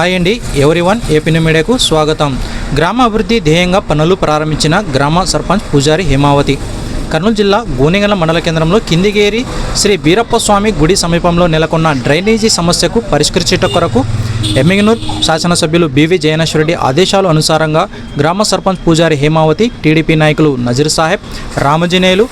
Hi అండి everyone AP మీడియాకు స్వాగతం. గ్రామ అభివృద్ధి ధ్యేయంగా పనులు ప్రారంభించిన గ్రామ సర్పంచ్ పూజారి హేమావతి. కర్నూలు జిల్లా గోనెగల మండల కేంద్రంలో కిందిగేరి శ్రీ బీరప్ప స్వామి గుడి సమీపంలో నెలకొన్న డ్రైనేజీ సమస్యకు పరిష్కరించేట కొరకు ఎమ్మిగనూర్ శాసనసభ్యులు బివి జయనేశ్వరరెడ్డి ఆదేశాల అనుసారంగా గ్రామ సర్పంచ్ పూజారి హేమావతి టీడీపీ నాయకులు నజీర్ సాహెబ్ రామజినేయులు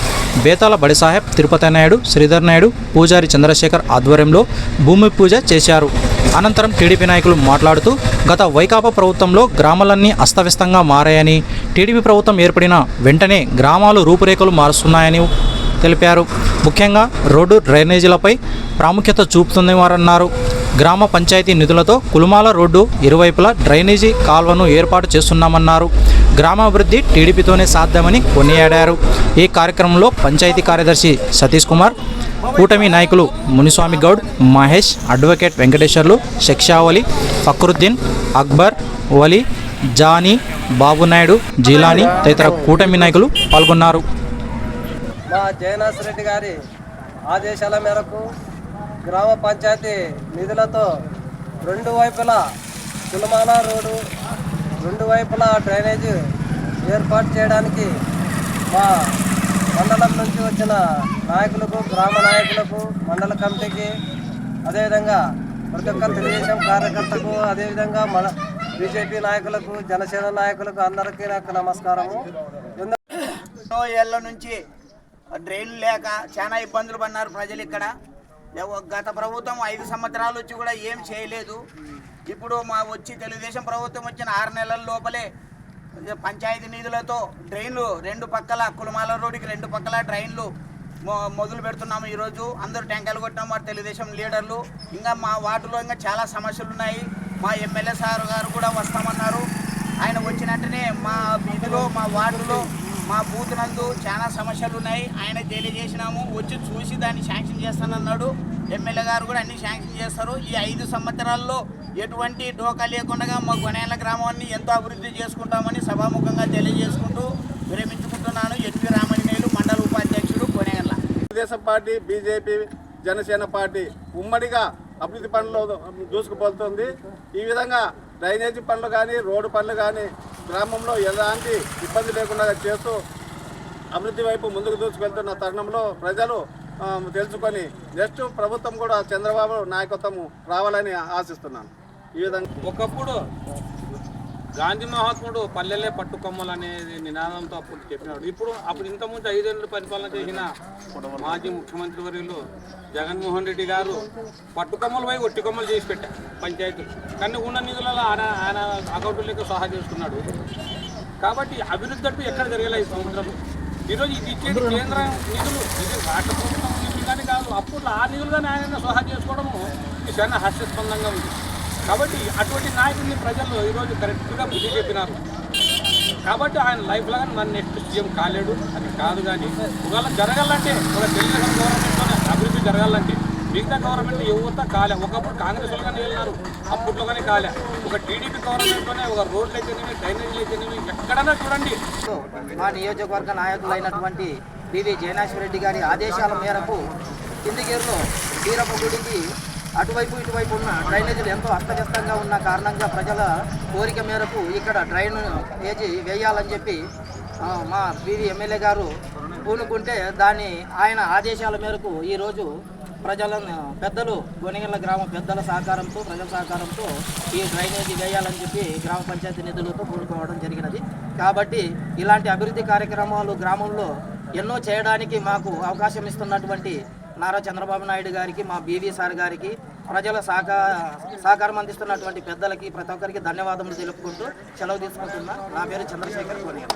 బేతాల బడిసాహెబ్ తిరుపతి నాయుడు శ్రీధర్ నాయుడు పూజారి చంద్రశేఖర్ ఆధ్వర్యంలో భూమి పూజ చేశారు. అనంతరం టీడీపీ నాయకులు మాట్లాడుతూ గత వైకాపా ప్రభుత్వంలో గ్రామాలన్నీ అస్తవ్యస్తంగా మారాయని టీడీపీ ప్రభుత్వం ఏర్పడిన వెంటనే గ్రామాలు రూపురేఖలు మారుస్తున్నాయని తెలిపారు. ముఖ్యంగా రోడ్డు డ్రైనేజీలపై ప్రాముఖ్యత చూపుతుందన్నారు గ్రామ పంచాయతీ నిధులతో కులుమాల రోడ్డు ఇరువైపులా డ్రైనేజీ కాల్వను ఏర్పాటు చేస్తున్నామన్నారు. గ్రామాభివృద్ధి టీడీపీతోనే సాధ్యమని కొనియాడారు. ఈ కార్యక్రమంలో పంచాయతీ కార్యదర్శి సతీష్ కుమార్ కూటమి నాయకులు మునిస్వామి గౌడ్ మహేష్ అడ్వకేట్ వెంకటేశ్వర్లు శిక్షావలి ఫక్రుద్దీన్ అక్బర్ వలి జానీ బాబునాయుడు జీలాని తదితర కూటమి నాయకులు పాల్గొన్నారు. మా జయనాథ్ రెడ్డి గారి ఆదేశాల మేరకు గ్రామ పంచాయతీ నిధులతో రెండు వైపులా కులమాల రోడ్డు రెండు వైపులా డ్రైనేజ్ ఏర్పాటు చేయడానికి మా మండలం నుంచి వచ్చిన నాయకులకు గ్రామ నాయకులకు మండల కమిటీకి అదేవిధంగా ప్రతి ఒక్క తెలుగుదేశం కార్యకర్తకు అదేవిధంగా మన బీజేపీ నాయకులకు జనసేన నాయకులకు అందరికీ నాకు నమస్కారము. ఎన్నో ఏళ్ళ నుంచి డ్రైన్ లేక చాలా ఇబ్బందులు పడినారు ప్రజలు ఇక్కడ. గత ప్రభుత్వం ఐదు సంవత్సరాలు వచ్చి కూడా ఏం చేయలేదు. ఇప్పుడు మా వచ్చి తెలుగుదేశం ప్రభుత్వం వచ్చిన ఆరు నెలల లోపలే పంచాయతీ నిధులతో డ్రైన్లు రెండు పక్కల కులమాల రోడ్డుకి రెండు పక్కల డ్రైన్లు మొ- మొదలు పెడుతున్నాము ఈరోజు. అందరూ ట్యాంకర్లు కొట్టాము మా తెలుగుదేశం లీడర్లు. ఇంకా మా వార్డులో ఇంకా చాలా సమస్యలు ఉన్నాయి. మా ఎమ్మెల్యే సార్ గారు కూడా వస్తామన్నారు. ఆయన వచ్చినట్టునే మా వీధిలో మా వార్డులో మా బూత్ నందు చాలా సమస్యలు ఉన్నాయి ఆయన తెలియజేసినాము. వచ్చి చూసి దాన్ని శాంక్షన్ చేస్తానన్నాడు. ఎమ్మెల్యే గారు కూడా అన్ని శాంక్షన్ చేస్తారు. ఈ ఐదు సంవత్సరాల్లో ఎటువంటి డోకా లేకుండా మా గొనేల గ్రామాన్ని ఎంతో అభివృద్ధి చేసుకుంటామని సభాముఖంగా తెలియజేసుకుంటూ విరమించుకుంటున్నాను. ఎన్వి రామణినేయులు మండల ఉపాధ్యక్షుడు కొనేళ్ళ Telugu Desam party BJP Janasena party ఉమ్మడిగా అభివృద్ధి పనులు దూసుకుపోతుంది. ఈ విధంగా డ్రైనేజీ పనులు కానీ రోడ్డు పనులు కానీ గ్రామంలో ఎలాంటి ఇబ్బంది లేకుండా చేస్తూ అభివృద్ధి వైపు ముందుకు దూసుకెళ్తున్న తరుణంలో ప్రజలు తెలుసుకొని నెక్స్ట్ ప్రభుత్వం కూడా చంద్రబాబు నాయకత్వం రావాలని ఆశిస్తున్నాను. ఈ విధంగా ఒకప్పుడు గాంధీ మహాత్ముడు పల్లెలే పట్టుకొమ్మలు అనేది నినాదంతో అప్పుడు చెప్పినాడు. ఇప్పుడు అప్పుడు ఇంతకుముందు ఐదేళ్ళు పరిపాలన చేసిన మాజీ ముఖ్యమంత్రి వర్యులు జగన్మోహన్ రెడ్డి గారు పట్టుకొమ్మలు పోయి ఒట్టి కొమ్మలు చేసి పెట్టారు పంచాయతీలు కానీ ఉన్న నిధులలో ఆయన ఆయన అకౌంట్లకి సహా చేసుకున్నాడు. కాబట్టి అభివృద్ధి అంటూ ఎక్కడ జరగలేదు ఈ సంవత్సరం ఈరోజు ఇది ఇచ్చేది కేంద్ర నిధులు. ఇది రాష్ట్ర ప్రభుత్వం నిధులు కానీ కాదు. అప్పుడు ఆ నిధులు కానీ ఆయన సహా చేసుకోవడము ఇది చాలా హర్షస్పందంగా ఉంది. కాబట్టి అటువంటి నాయకుడిని ప్రజలు ఈరోజు కరెక్ట్గా బుద్ధి చెప్పినారు. కాబట్టి ఆయన లైఫ్ లాగా మన నెక్స్ట్ సీఎం కాలేడు. అది కాదు కానీ ఒకవేళ జరగాలంటే ఒక తెలుగుదేశం గవర్నమెంట్లోనే అభివృద్ధి జరగాలంటే మిగతా గవర్నమెంట్ ఎవరితో కాలే. ఒకప్పుడు కాంగ్రెస్ కానీ వెళ్ళినారు అప్పట్లో కానీ కాలే. ఒక టీడీపీ గవర్నమెంట్లోనే ఒక రోడ్లు అయితేనేమి డ్రైనేజీలు అయితేనేమి ఎక్కడన్నా చూడండి. మా నియోజకవర్గ నాయకులైనటువంటి బివి జయనాశ్వర రెడ్డి గారి ఆదేశాల మేరకు కిందిగేరులో వీరమ్మ గుడికి అటువైపు ఇటువైపు ఉన్న డ్రైనేజీలు ఎంతో అస్తవ్యస్తంగా ఉన్న కారణంగా ప్రజల కోరిక మేరకు ఇక్కడ డ్రైన్ వేసి వేయాలని చెప్పి మా బివి ఎమ్మెల్యే గారు పూనుకుంటే దాన్ని ఆయన ఆదేశాల మేరకు ఈరోజు ప్రజలను పెద్దలు గొనిగల్ల గ్రామ పెద్దల సహకారంతో ప్రజల సహకారంతో ఈ డ్రైనేజీ వేయాలని చెప్పి గ్రామ పంచాయతీ నిధులతో కూడుకోవడం జరిగినది. కాబట్టి ఇలాంటి అభివృద్ధి కార్యక్రమాలు గ్రామంలో ఎన్నో చేయడానికి మాకు అవకాశం ఇస్తున్నటువంటి నారా చంద్రబాబు నాయుడు గారికి మా బీవీ సార్ గారికి ప్రజల సహక సహకారం అందిస్తున్నటువంటి పెద్దలకి ప్రతి ఒక్కరికి ధన్యవాదములు తెలుపుకుంటూ సెలవు తీసుకుంటున్నా. నా పేరు చంద్రశేఖర్ కోనియల్